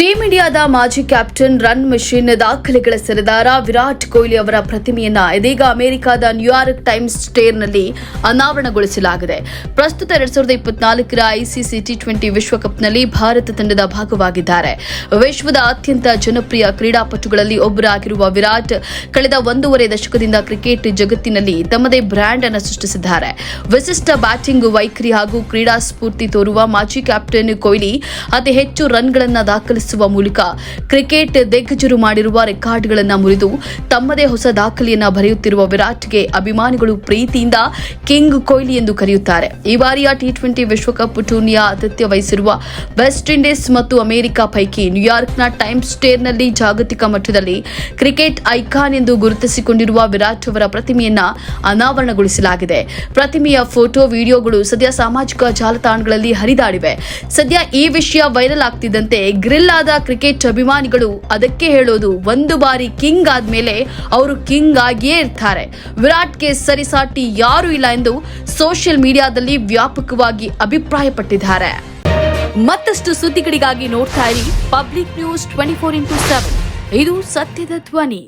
Team ಇಂಡಿಯಾದ ಮಾಜಿ captain run mission ದಾಖಲೆಗಳ ಸರದಾರ ವಿರಾಟ್ ಕೊಹ್ಲಿ ಅವರ ಪ್ರತಿಮೆಯನ್ನ ಇದೀಗ ಅಮೆರಿಕದ ನ್ಯೂಯಾರ್ಕ್ ಟೈಮ್ಸ್ ಸ್ಟೇರ್ನಲ್ಲಿ ಅನಾವರಣಗೊಳಿಸಲಾಗಿದೆ. ಪ್ರಸ್ತುತ ಎರಡ್ ಸಾವಿರದ ಇಪ್ಪತ್ನಾಲ್ಕರ ಐಸಿಸಿ ಟಿ ಟ್ವೆಂಟಿ ವಿಶ್ವಕಪ್ನಲ್ಲಿ ಭಾರತ ತಂಡದ ಭಾಗವಾಗಿದ್ದಾರೆ. ವಿಶ್ವದ ಅತ್ಯಂತ ಜನಪ್ರಿಯ ಕ್ರೀಡಾಪಟುಗಳಲ್ಲಿ ಒಬ್ಬರಾಗಿರುವ ವಿರಾಟ್ ಕಳೆದ ಒಂದೂವರೆ ದಶಕದಿಂದ ಕ್ರಿಕೆಟ್ ಜಗತ್ತಿನಲ್ಲಿ ತಮ್ಮದೇ ಬ್ರ್ಯಾಂಡ್ ಅನ್ನು ಸೃಷ್ಟಿಸಿದ್ದಾರೆ. ವಿಶಿಷ್ಟ ಬ್ಯಾಟಿಂಗ್ ವೈಖರಿ ಹಾಗೂ ಕ್ರೀಡಾ ಸ್ಫೂರ್ತಿ ತೋರುವ ಮಾಜಿ ಕ್ಯಾಪ್ಟನ್ ಕೊಹ್ಲಿ ಅತಿ ಹೆಚ್ಚು ರನ್ಗಳನ್ನು ದಾಖಲಿಸುವ ಮೂಲಕ ಕ್ರಿಕೆಟ್ ದಿಗ್ಗಜರು ಮಾಡಿರುವ ರೆಕಾರ್ಡ್ಗಳನ್ನು ಮುರಿದು ತಮ್ಮದೇ ಹೊಸ ದಾಖಲೆಯನ್ನ ಬರೆಯುತ್ತಿರುವ ವಿರಾಟ್ಗೆ ಅಭಿಮಾನಿಗಳು ಪ್ರೀತಿಯಿಂದ ಕಿಂಗ್ ಕೊಹ್ಲಿ ಎಂದು ಕರೆಯುತ್ತಾರೆ. ಈ ಬಾರಿಯ ಟಿ ಟ್ವೆಂಟಿ ವಿಶ್ವಕಪ್ ಟೂರ್ನಿಯ ಆತಿಥ್ಯ ವಹಿಸಿರುವ ವೆಸ್ಟ್ ಇಂಡೀಸ್ ಮತ್ತು ಅಮೆರಿಕ ಪೈಕಿ ನ್ಯೂಯಾರ್ಕ್ನ ಟೈಮ್ಸ್ ಸ್ಟೇರ್ನಲ್ಲಿ ಜಾಗತಿಕ ಮಟ್ಟದಲ್ಲಿ ಕ್ರಿಕೆಟ್ ಐಕಾನ್ ಎಂದು ಗುರುತಿಸಿಕೊಂಡಿರುವ ವಿರಾಟ್ ಅವರ ಪ್ರತಿಮೆಯನ್ನ ಅನಾವರಣಗೊಳಿಸಲಾಗಿದೆ. ಪ್ರತಿಮೆಯ ಫೋಟೋ, ವಿಡಿಯೋಗಳು ಸದ್ಯ ಸಾಮಾಜಿಕ ಜಾಲತಾಣಗಳಲ್ಲಿ ಹರಿದಾಡಿವೆ. ಸದ್ಯ ಈ ವಿಷಯ ವೈರಲ್ ಆಗ್ತಿದ್ದಂತೆ ಗ್ರಿಲ್ ಆದ ಕ್ರಿಕೆಟ್ ಅಭಿಮಾನಿಗಳು ಅದಕ್ಕೆ ಹೇಳೋದು ಒಂದು ಬಾರಿ ಕಿಂಗ್ ಆದ್ಮೇಲೆ ಅವರು ಕಿಂಗ್ ಆಗಿಯೇ ಇರ್ತಾರೆ. ವಿರಾಟ್ಗೆ ಸರಿಸಾಟಿ ಯಾರೂ ಇಲ್ಲ ಎಂದು ಸೋಷಿಯಲ್ ಮೀಡಿಯಾದಲ್ಲಿ ವ್ಯಾಪಕವಾಗಿ ಅಭಿಪ್ರಾಯಪಟ್ಟಿದ್ದಾರೆ. ಮತ್ತಷ್ಟು ಸುದ್ದಿಗಳಿಗಾಗಿ ನೋಡ್ತಾ ಇರಿ public news twenty four into seven. ಇದು ಸತ್ಯದ ಧ್ವನಿ.